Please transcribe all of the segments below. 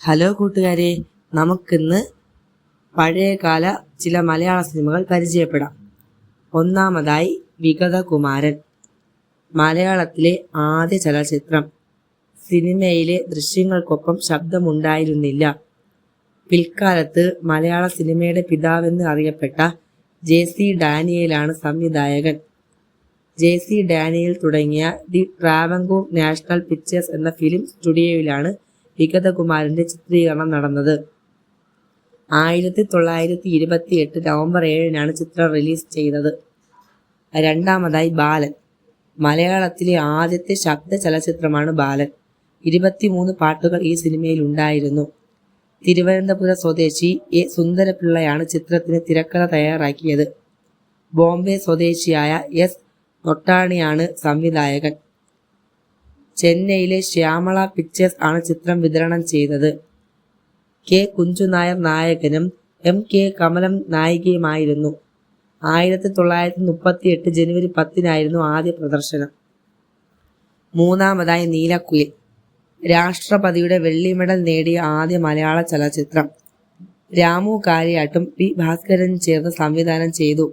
Hello കൂട്ടുകാരെ നമുക്കിന്ന് പഴയകാല ചില മലയാള സിനിമകൾ പരിചയപ്പെടാം. ഒന്നാമതായി വിഗതകുമാരൻ മലയാളത്തിലെ ആദ്യ ചലച്ചിത്രം. സിനിമയിലെ ദൃശ്യങ്ങൾക്കൊപ്പം ശബ്ദമുണ്ടായിരുന്നില്ല. പിൽക്കാലത്ത് മലയാള സിനിമയുടെ പിതാവെന്ന് അറിയപ്പെട്ട ജെ സി ഡാനിയലാണ് സംവിധായകൻ. ജെ സി ഡാനിയൽ തുടങ്ങിയ ദി ട്രാവൻകൂർ നാഷണൽ പിക്ചേഴ്സ് എന്ന ഫിലിം സ്റ്റുഡിയോയിലാണ് വിഗതകുമാരന്റെ ചിത്രീകരണം നടന്നത്. ആയിരത്തി തൊള്ളായിരത്തി ഇരുപത്തി എട്ട് നവംബർ ഏഴിനാണ് ചിത്രം റിലീസ് ചെയ്തത്. രണ്ടാമതായി ബാലൻ. മലയാളത്തിലെ ആദ്യത്തെ ശബ്ദ ചലച്ചിത്രമാണ് ബാലൻ. ഇരുപത്തിമൂന്ന് പാട്ടുകൾ ഈ സിനിമയിൽ ഉണ്ടായിരുന്നു. തിരുവനന്തപുരം സ്വദേശി എ സുന്ദരപിള്ളയാണ് ചിത്രത്തിന് തിരക്കഥ തയ്യാറാക്കിയത്. ബോംബെ സ്വദേശിയായ എസ് നൊട്ടാണിയാണ് സംവിധായകൻ. ചെന്നൈയിലെ ശ്യാമള പിക്ചേഴ്സ് ആണ് ചിത്രം വിതരണം ചെയ്തത്. കെ കുഞ്ചുനായർ നായകനും എം കെ കമലം നായികയുമായിരുന്നു. ആയിരത്തി തൊള്ളായിരത്തി മുപ്പത്തി എട്ട് ജനുവരി പത്തിനായിരുന്നു ആദ്യ പ്രദർശനം. മൂന്നാമതായി നീലക്കുയിൽ. രാഷ്ട്രപതിയുടെ വെള്ളി മെഡൽ നേടിയ ആദ്യ മലയാള ചലച്ചിത്രം. രാമു കാര്യാട്ടും പി ഭാസ്കരൻ ചേർന്ന് സംവിധാനം ചെയ്തു.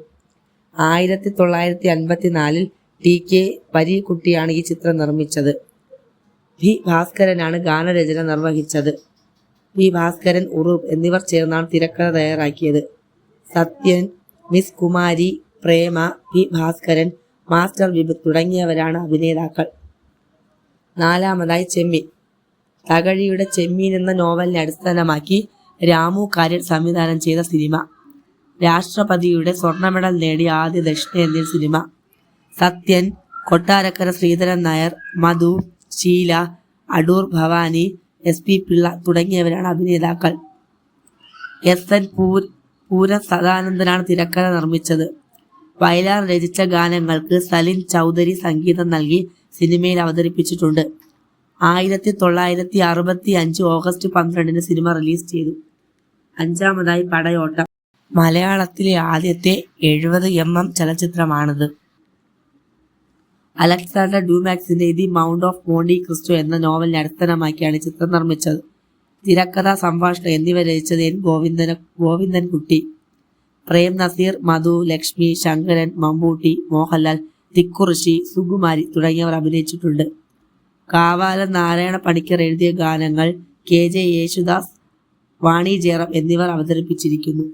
ആയിരത്തി തൊള്ളായിരത്തി അൻപത്തിനാലിൽ ടി കെ പരീക്കുട്ടിയാണ് ഈ ചിത്രം നിർമ്മിച്ചത്. വി ഭാസ്കരനാണ് ഗാനരചന നിർവഹിച്ചത്. വി ഭാസ്കരൻ ഉറൂബ് എന്നിവർ ചേർന്നാണ് തിരക്കഥ തയ്യാറാക്കിയത്. Sathyan miss Kumari Prema V Bhaskaran master വിബ് തുടങ്ങിയവരാണ് അഭിനേതാക്കൾ. നാലാമതായി ചെമ്മീൻ തകഴിയുടെ ചെമ്മീൻ എന്ന നോവലിനെ അടിസ്ഥാനമാക്കി രാമു കാര്യൻ സംവിധാനം ചെയ്ത സിനിമ. രാഷ്ട്രപതിയുടെ സ്വർണ മെഡൽ നേടിയ ആദ്യ ദക്ഷിണേന്ത്യൻ cinema. Sathyan Kottarakkara Sreedharan Nair Madhu Sheela Adoor Bhavani S P Pillai തുടങ്ങിയവരാണ് അഭിനേതാക്കൾ. എസ് എൻ പൂർ പൂരം സദാനന്ദനാണ് തിരക്കഥ നിർമ്മിച്ചത്. വയലാർ രചിച്ച ഗാനങ്ങൾക്ക് സലിൻ ചൗധരി സംഗീതം നൽകി സിനിമയിൽ അവതരിപ്പിച്ചിട്ടുണ്ട്. ആയിരത്തി തൊള്ളായിരത്തി അറുപത്തി അഞ്ച് ഓഗസ്റ്റ് പന്ത്രണ്ടിന് സിനിമ റിലീസ് ചെയ്തു. അഞ്ചാമതായി പടയോട്ടം. മലയാളത്തിലെ ആദ്യത്തെ എഴുപത് എം എം ചലച്ചിത്രമാണിത്. Alexander ഡ്യൂമാക്സിന്റെ the count of Monte Cristo എന്ന നോവലിനെ അടിസ്ഥാനമാക്കിയാണ് ചിത്രം നിർമ്മിച്ചത്. തിരക്കഥ സംഭാഷണം എന്നിവ രചിച്ചത് എൻ ഗോവിന്ദന ഗോവിന്ദൻകുട്ടി. പ്രേം നസീർ മധു ലക്ഷ്മി ശങ്കരൻ മമ്മൂട്ടി മോഹൻലാൽ തിക്കുറിശി സുകുമാരി തുടങ്ങിയവർ അഭിനയിച്ചിട്ടുണ്ട്. കാവാല നാരായണ പണിക്കർ എഴുതിയ ഗാനങ്ങൾ കെ ജെ യേശുദാസ് വാണി ജയറാം എന്നിവർ അവതരിപ്പിച്ചിരിക്കുന്നു.